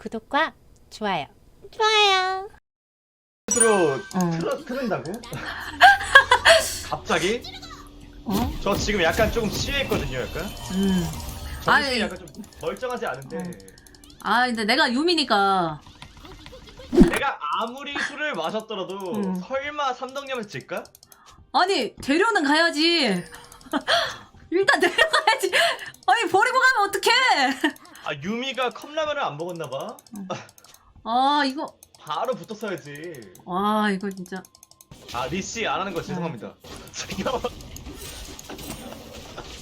구독과 좋아요. 좋아요. 스스로 어. 틀어, 틀은다고? 갑자기? 어? 저 지금 약간 조금 취해있거든요 약간 음. 정신이 아이. 약간 좀 멀쩡하지 않은데 어. 아, 근데 내가 유미니까. 내가 아무리 술을 마셨더라도 음. 설마 삼덕염에서 질까? 아니, 데려는 가야지. 일단 데려가야지. 아니, 버리고 가면 어떡해. 아 유미가 컵라면을 안 먹었나 봐 아, 이거. 바로 붙었어야지 와, 이거 진짜. 아 리씨 안 하는 거 죄송합니다 잠깐만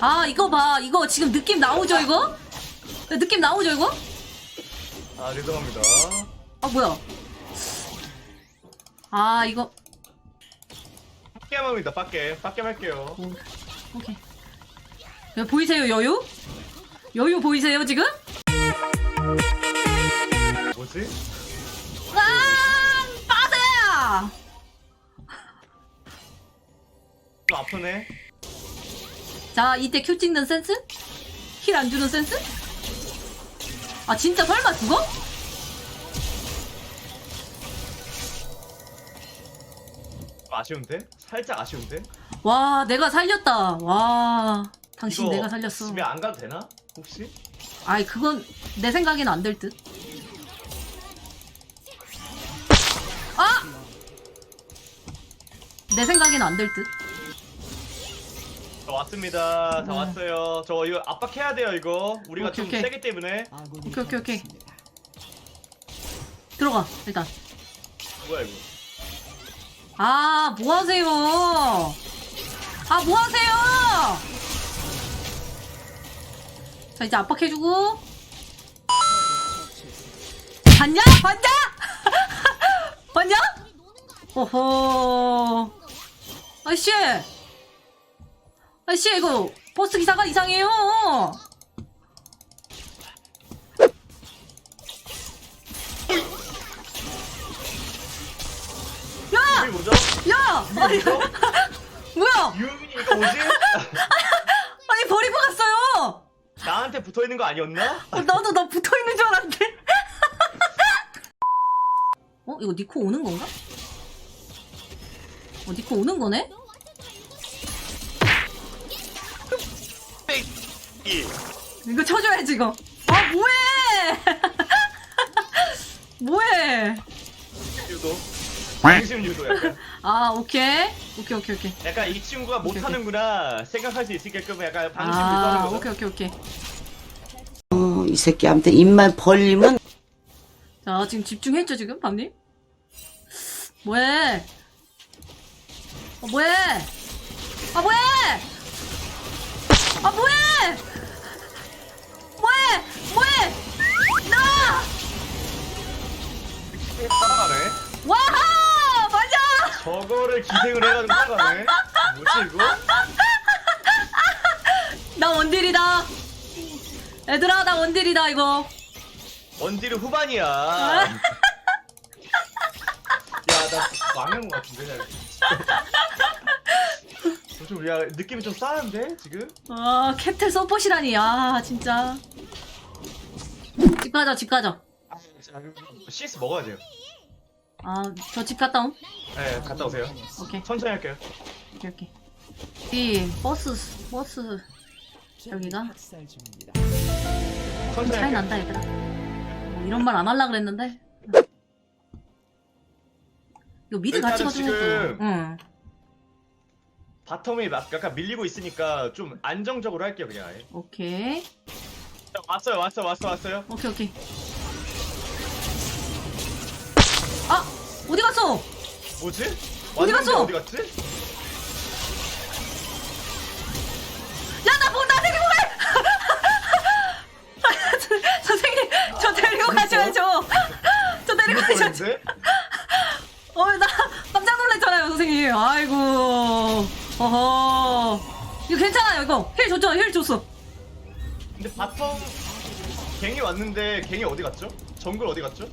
아, 이거 봐. 이거 지금 느낌 나오죠, 이거? 느낌 나오죠, 이거? 아 죄송합니다 아, 뭐야. 아, 이거. 빡겜 합니다 빡겜 빡겜 할게요 오, 오케이. 야, 보이세요, 여유? 여유 보이세요, 지금? 뭐지? 아, 빠세요! 좀 아프네 자, 이때 큐 찍는 센스? 힐 안 주는 센스? 아, 진짜 설마 죽어? 아쉬운데? 살짝 아쉬운데? 와, 내가 살렸다. 와, 당신 이거 내가 살렸어. 집에 안 가도 되나? 혹시? 아이, 그건 내 생각에는 안될 듯. 아! 내 생각에는 안될 듯. 저 왔습니다. 다 네. 왔어요. 저 이거 압박해야 돼요, 이거. 우리가 오케이, 좀 오케이. 세기 때문에. 오케이, 오케이, 오케이. 들어가, 일단. 뭐야, 이거. 아, 뭐 하세요? 아, 뭐 하세요? 자, 이제 압박해주고. 봤냐? 봤냐? 봤냐? 오호. 아이씨. 아이씨, 이거, 버스 기사가 이상해요. 야! 뭐죠? 야! 아니? 뭐야? 유미 이거 뭐지? 나한테 붙어 있는 거 아니었나? 어, 나도 나 붙어 있는 줄 알았는데. 어 이거 니코 오는 건가? 어 니코 오는 거네? 이. 이거 쳐줘야지 이거. 아 뭐해? 뭐해? 유도. 방심 유도 약간. 아 오케이 오케이 오케이 오케이. 약간 이 친구가 오케이, 못하는구나 생각할 수 있게끔 약간 방심 아 유도하는 거. 오케이 오케이 오케이. 어, 이 새끼한테 입만 벌리면 자 지금 집중했죠 지금 밤님? 뭐해? 어 뭐해? 아 뭐해? 아 뭐해? 뭐해? 저거를 기생을 해가지고 살아가네. 뭐지 이거? 나 원딜이다. 얘들아 나 원딜이다 이거. 원딜은 후반이야. 야, 나 망한 것 같은데. 좀, 야, 느낌이 좀 싸한데, 지금? 아 캡틀 서폿이라니 아 진짜. 집 가자 집 가자. CS 먹어야 돼요. 아 저 집 갔다 옴. 네, 갔다 오세요. 오케이. 천천히 할게요. 오케이 오케이 이 버스 버스 여기가 천천히 차이 할게요. 난다 얘들아 뭐 이런 말 안 할라 그랬는데 이거 미드 같이 일단은 가주면 지금- 또 응. 바텀이 막 약간 밀리고 있으니까 좀 안정적으로 할게요, 그냥. 아예. 오케이 자, 왔어요, 왔어, 왔어, 왔어요. 오케이 오케이 어디 갔어 뭐지? 어디 갔어? 어디 갔지? 야나 뭐 나 데리고 가 선생님 저 데리고 가셔야죠 저 데리고 가셔야죠 뻔했는데? 어나 깜짝 놀랐잖아요 선생님 아이고 어허 이거 괜찮아요 이거 힐 줬죠 힐 줬어 근데 바텀 갱이 왔는데 갱이 어디 갔죠? 정글 어디 갔죠?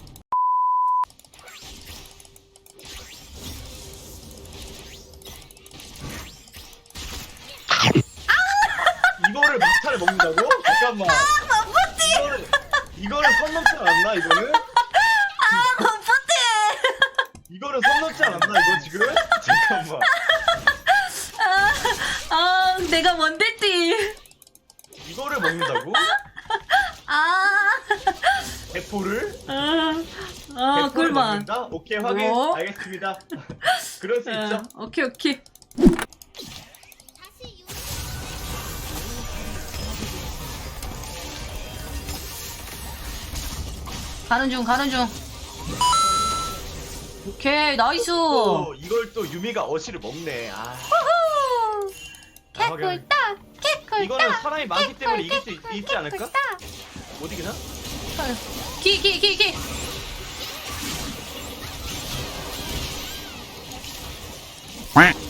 이거를 막타를 먹는다고? 잠깐만. 이거를 이거는 선 넘지 않았나 이거는? 아 컴포트 이거는 선 넘지 않았나 이거 지금? 잠깐만 아 내가 뭔데지 이거를 먹는다고? 아 대포를? 아, 아 대포를 먹는다? 오케이 확인 뭐? 알겠습니다 그럴 수 있죠 아, 오케이 오케이 가는 중 가는 중 오케이 나이스 또 이걸 또 유미가 어시를 먹네 아 후! 아, 확인. 개꿀 딱! 개꿀딱! 이거는 사람이 많기 때문에 이길 수 있, 있지 않을까? 못 이기나? 기기기기 아!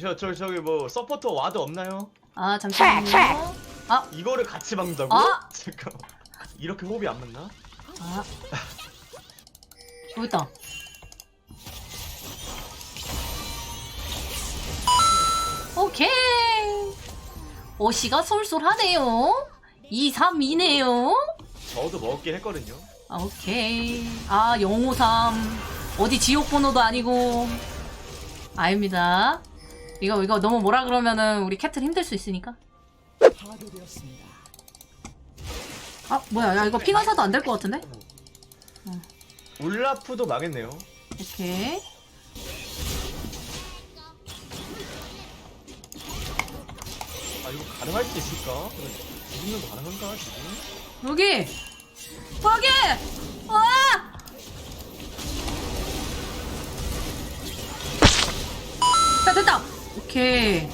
저, 저, 저기 뭐 서포터 와드 없나요? 아 잠시만요 아, 이거를 같이 막는다고? 아! 잠깐만 이렇게 호흡이 안 맞나? 아 있다 오케이 어시가 쏠쏠하네요 2, 3, 2네요 저도 먹었긴 했거든요 아, 오케이. 아, 053. 어디 지옥 번호도 아니고. 아닙니다. 이거, 이거 너무 뭐라 그러면은 우리 캡틀 힘들 수 있으니까. 아, 뭐야. 야, 이거 핑화사도 안 될 것 같은데? 울라프도 망했네요 오케이. 아 이거 가능할 수 있을까? 거 가능한가 지금? 여기! 여기! 와! 자, 됐다! 오케이.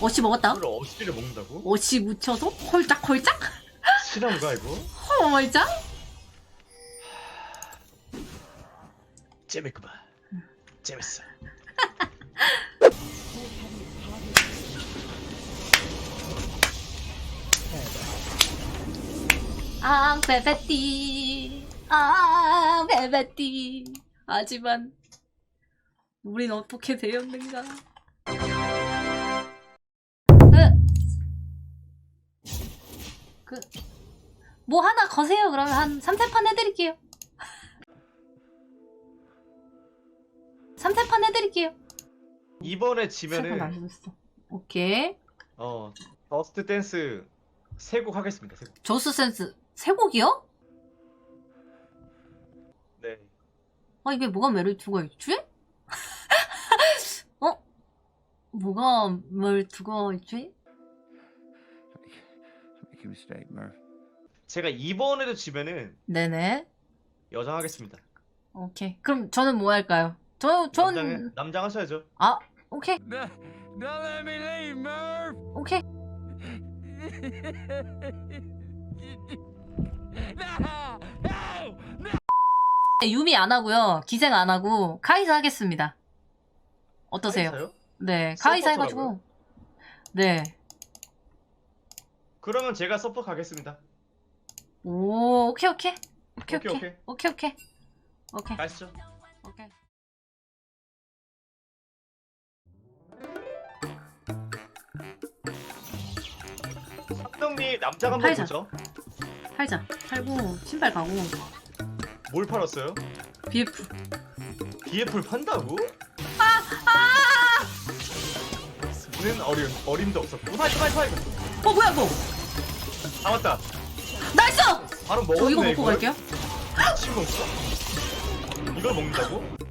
어시 먹었다. 이걸 어시를 먹는다고? 어시 묻혀서 홀짝홀짝? 실화인가 이거? 홀짝? 재밌구만 재밌어 아, 베베띠. 아, 베베띠. 하지만, 우린 어떻게 되었는가? 그, 그, 뭐 하나 거세요. 그러면 한 3세판 해드릴게요. 3세판 해드릴게요. 이번에 3세판 안 지면은 있어. 오케이. 어 더스트 댄스 세 곡 하겠습니다 세 곡 조스 센스. 세 곡이요? 네 아, 이게 뭐가 메리트가 있지? 어? 뭐가 메리트가 있지? Make a mistake, Murph. 제가 이번에도 지면은 네네. 여장 하겠습니다 오케이. 그럼 저는 뭐 할까요? 저, 전, 남장, 남장 하셔야죠 아, 오케이. No, don't let me leave, Murph. 오케이. no, no. 유미 안 하고요. 기생 안 하고, 카이사 하겠습니다. 어떠세요? 카이사요? 네, 카이사 해가지고. 네. 그러면 제가 서포 가겠습니다 오, 오케이, 오케이. 오케이, 오케이, 오케이. 오케이, 오케이. 오케이. 가시죠 오케이. 삼동님 남장 한번 팔자. 보죠 팔자. 팔고, 신발 가고, 뭘 팔았어요? BF. BF를 판다고? 는 어림, 어림도 없었고 빨리 빨리 빨리 어, 뭐야, 뭐? 아 맞다 나이스! 바로 먹었네 저 이거 먹고 이걸? 갈게요. 미친 건가? 이걸 먹는다고?